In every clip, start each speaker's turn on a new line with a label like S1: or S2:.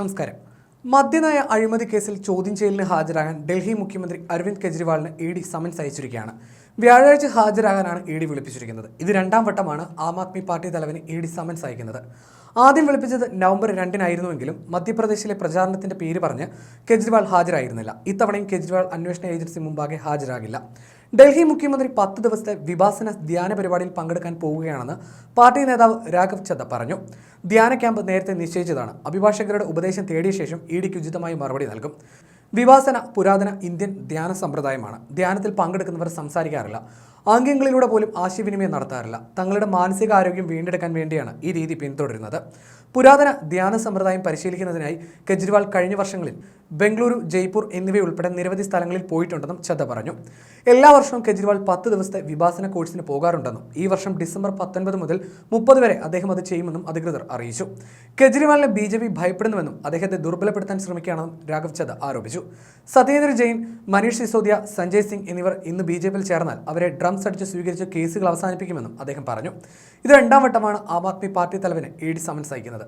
S1: നമസ്കാരം. മദ്യനയ അഴിമതി കേസിൽ ചോദ്യം ചെയ്യലിന് ഹാജരാകാൻ ഡൽഹി മുഖ്യമന്ത്രി അരവിന്ദ് കെജ്രിവാളിന് ഇ ഡി സമൻസ് അയച്ചിരിക്കുകയാണ്. വ്യാഴാഴ്ച ഹാജരാകാനാണ് ഇ ഡി വിളിപ്പിച്ചിരിക്കുന്നത്. ഇത് രണ്ടാം വട്ടമാണ് ആം ആദ്മി പാർട്ടി തലവന് ഇ ഡി സമൻസ് അയക്കുന്നത്. ആദ്യം വിളിപ്പിച്ചത് നവംബർ രണ്ടിനായിരുന്നുവെങ്കിലും മധ്യപ്രദേശിലെ പ്രചാരണത്തിന്റെ പേര് പറഞ്ഞ് കെജ്രിവാൾ ഹാജരായിരുന്നില്ല. ഇത്തവണയും കെജ്രിവാൾ അന്വേഷണ ഏജൻസി മുമ്പാകെ ഹാജരാകില്ല. ഡൽഹി മുഖ്യമന്ത്രി പത്ത് ദിവസത്തെ വിഭാസന ധ്യാന പരിപാടിയിൽ പങ്കെടുക്കാൻ പോവുകയാണെന്ന് പാർട്ടി നേതാവ് രാഘവ് ചദ്ദ പറഞ്ഞു. ധ്യാന ക്യാമ്പ് നേരത്തെ നിശ്ചയിച്ചതാണ്. അഭിഭാഷകരുടെ ഉപദേശം തേടിയ ശേഷം ഇ ഡിക്ക് ഉചിതമായി മറുപടി നൽകും. വിവാസന പുരാതന ഇന്ത്യൻ ധ്യാന സമ്പ്രദായമാണ്. ധ്യാനത്തിൽ പങ്കെടുക്കുന്നവർ സംസാരിക്കാറില്ല. ആംഗ്യങ്ങളിലൂടെ പോലും ആശയവിനിമയം നടത്താറില്ല. തങ്ങളുടെ മാനസികാരോഗ്യം വീണ്ടെടുക്കാൻ വേണ്ടിയാണ് ഈ രീതി പിന്തുടരുന്നത്. പുരാതന ധ്യാന സമ്പ്രദായം പരിശീലിക്കുന്നതിനായി കെജ്രിവാൾ കഴിഞ്ഞ വർഷങ്ങളിൽ ബംഗളൂരു ജയ്പൂർ എന്നിവയുൾപ്പെടെ നിരവധി സ്ഥലങ്ങളിൽ പോയിട്ടുണ്ടെന്നും ചദ്ദ പറഞ്ഞു. എല്ലാ വർഷവും കെജ്രിവാൾ പത്ത് ദിവസത്തെ വിഭാസന കോഴ്സിന് പോകാറുണ്ടെന്നും ഈ വർഷം ഡിസംബർ പത്തൊൻപത് മുതൽ മുപ്പത് വരെ അദ്ദേഹം അത് ചെയ്യുമെന്നും അധികൃതർ അറിയിച്ചു. കെജ്രിവാളിനെ ബി ജെ പി ഭയപ്പെടുന്നുവെന്നും അദ്ദേഹത്തെ ദുർബലപ്പെടുത്താൻ ശ്രമിക്കുകയാണെന്നും രാഘവ് ചദ്ദ ആരോപിച്ചു. സത്യേന്ദ്ര ജെയിൻ മനീഷ് സിസോദിയ സഞ്ജയ് സിംഗ് എന്നിവർ ഇന്ന് ബി ജെ പിയിൽ ചേർന്നാൽ അവരെ ഡ്രംസ് അടിച്ച് സ്വീകരിച്ച് കേസുകൾ അവസാനിപ്പിക്കുമെന്നും അദ്ദേഹം പറഞ്ഞു. ഇത് രണ്ടാം വട്ടമാണ് ആം ആദ്മി പാർട്ടി തലവന് ഇ ഡി സമൻസ് അയക്കുന്നത്.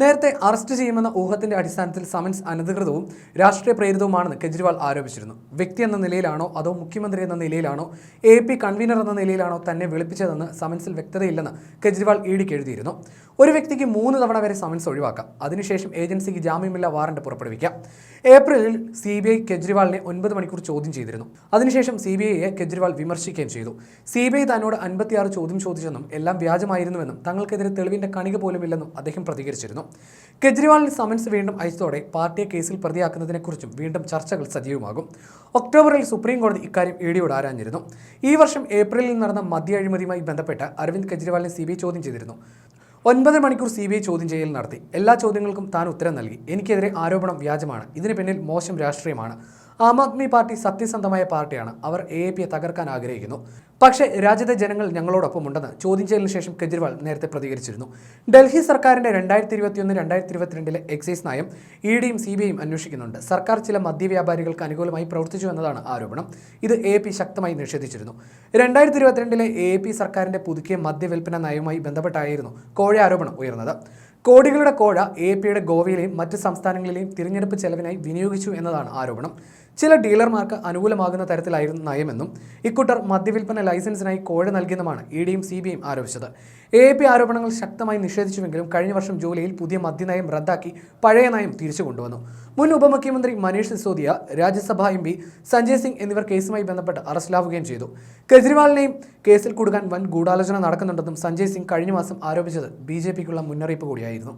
S1: നേരത്തെ അറസ്റ്റ് ചെയ്യുമെന്ന ഊഹത്തിന്റെ അടിസ്ഥാനത്തിൽ സമൻസ് അനധികൃതവും രാഷ്ട്രീയ പ്രേരിതവുമാണെന്ന് കെജ്രിവാൾ ആരോപിച്ചിരുന്നു. വ്യക്തി എന്ന നിലയിലാണോ അതോ മുഖ്യമന്ത്രി എന്ന നിലയിലാണോ എ പി കൺവീനർ എന്ന നിലയിലാണോ തന്നെ വിളിപ്പിച്ചതെന്ന് സമൻസിൽ വ്യക്തതയില്ലെന്ന് കെജ്രിവാൾ ഇ ഡിക്ക് എഴുതിയിരുന്നു. ഒരു വ്യക്തിക്ക് മൂന്ന് തവണ വരെ സമൻസ് ഒഴിവാക്കാം. അതിനുശേഷം ഏജൻസിക്ക് ജാമ്യമില്ല വാറണ്ട് പുറപ്പെടുവിക്കാം. ഏപ്രിലിൽ സി ബി ഐ കെജ്രിവാളിനെ ഒൻപത് മണിക്കൂർ ചോദ്യം ചെയ്തിരുന്നു. അതിനുശേഷം സി ബി ഐയെ കെജ്രിവാൾ വിമർശിക്കുകയും ചെയ്തു. സി ബി ഐ തന്നോട് അൻപത്തിയാറ് ചോദ്യം ചോദിച്ചെന്നും എല്ലാം വ്യാജമായിരുന്നുവെന്നും തങ്ങൾക്കെതിരെ തെളിവിന്റെ കണിക പോലുമില്ലെന്നും അദ്ദേഹം പ്രതികരിച്ചിരുന്നു. കെജ്രിവാളിന് സമൻസ് വീണ്ടും അയച്ചതോടെ പാർട്ടിയെ കേസിൽ പ്രതിയാക്കുന്നതിനെക്കുറിച്ചും വീണ്ടും ചർച്ചകൾ സജീവമാകും. ഒക്ടോബറിൽ സുപ്രീം കോടതി ഇക്കാര്യം ഇ ആരാഞ്ഞിരുന്നു. ഈ വർഷം ഏപ്രിലിൽ നടന്ന മദ്യ അഴിമതിയുമായി ബന്ധപ്പെട്ട് അരവിന്ദ് കെജ്രിവാളിനെ സി ചോദ്യം ചെയ്തിരുന്നു. ഒൻപത് മണിക്കൂർ സി ബി ഐ ചോദ്യം ചെയ്യൽ നടത്തി. എല്ലാ ചോദ്യങ്ങൾക്കും താൻ ഉത്തരം നൽകി. എനിക്കെതിരെ ആരോപണം വ്യാജമാണ്. ഇതിന് പിന്നിൽ മോശം രാഷ്ട്രീയമാണ്. ആം ആദ്മി പാർട്ടി സത്യസന്ധമായ പാർട്ടിയാണ്. അവർ എ എ പിയെ തകർക്കാൻ ആഗ്രഹിക്കുന്നു. പക്ഷേ രാജ്യത്തെ ജനങ്ങൾ ഞങ്ങളോടൊപ്പം ഉണ്ടെന്ന് ചോദ്യം ചെയ്യലിന് ശേഷം കെജ്രിവാൾ നേരത്തെ പ്രതികരിച്ചിരുന്നു. ഡൽഹി സർക്കാരിന്റെ രണ്ടായിരത്തി ഇരുപത്തിയൊന്ന് രണ്ടായിരത്തി ഇരുപത്തിരണ്ടിലെ എക്സൈസ് നയം ഇ ഡിയും സി ബി ഐയും അന്വേഷിക്കുന്നുണ്ട്. സർക്കാർ ചില മദ്യവ്യാപാരികൾക്ക് അനുകൂലമായി പ്രവർത്തിച്ചു എന്നതാണ് ആരോപണം. ഇത് എ പി ശക്തമായി നിഷേധിച്ചിരുന്നു. രണ്ടായിരത്തി ഇരുപത്തിരണ്ടിലെ എ പി സർക്കാരിന്റെ പുതുക്കിയ മദ്യവിൽപ്പന നയവുമായി ബന്ധപ്പെട്ടായിരുന്നു കോഴ ആരോപണം ഉയർന്നത്. കോടികളുടെ കോഴ എ പിയുടെ ഗോവയിലെയും മറ്റ് സംസ്ഥാനങ്ങളിലെയും തിരഞ്ഞെടുപ്പ് ചെലവിനായി വിനിയോഗിച്ചു എന്നതാണ് ആരോപണം. ചില ഡീലർമാർക്ക് അനുകൂലമാകുന്ന തരത്തിലായിരുന്നു നയമെന്നും ഇക്കൂട്ടർ മദ്യവിൽപ്പന ലൈസൻസിനായി കോഴ നൽകിയെന്നുമാണ് ഇ ഡിയും സി ബി ഐയും ആരോപിച്ചത്. എ പി ആരോപണങ്ങൾ ശക്തമായി നിഷേധിച്ചുവെങ്കിലും കഴിഞ്ഞ വർഷം ജൂലൈയിൽ പുതിയ മദ്യനയം റദ്ദാക്കി പഴയ നയം തിരിച്ചു കൊണ്ടുവന്നു. മുൻ ഉപമുഖ്യമന്ത്രി മനീഷ് സിസോദിയ രാജ്യസഭാ എം പി സഞ്ജയ് സിംഗ് എന്നിവർ കേസുമായി ബന്ധപ്പെട്ട് അറസ്റ്റിലാവുകയും ചെയ്തു. കെജ്രിവാളിനെയും കേസിൽ കുടുക്കാൻ വൻ ഗൂഢാലോചന നടക്കുന്നുണ്ടെന്നും സഞ്ജയ് സിംഗ് കഴിഞ്ഞ മാസം ആരോപിച്ചത് ബി മുന്നറിയിപ്പ് കൂടിയായിരുന്നു.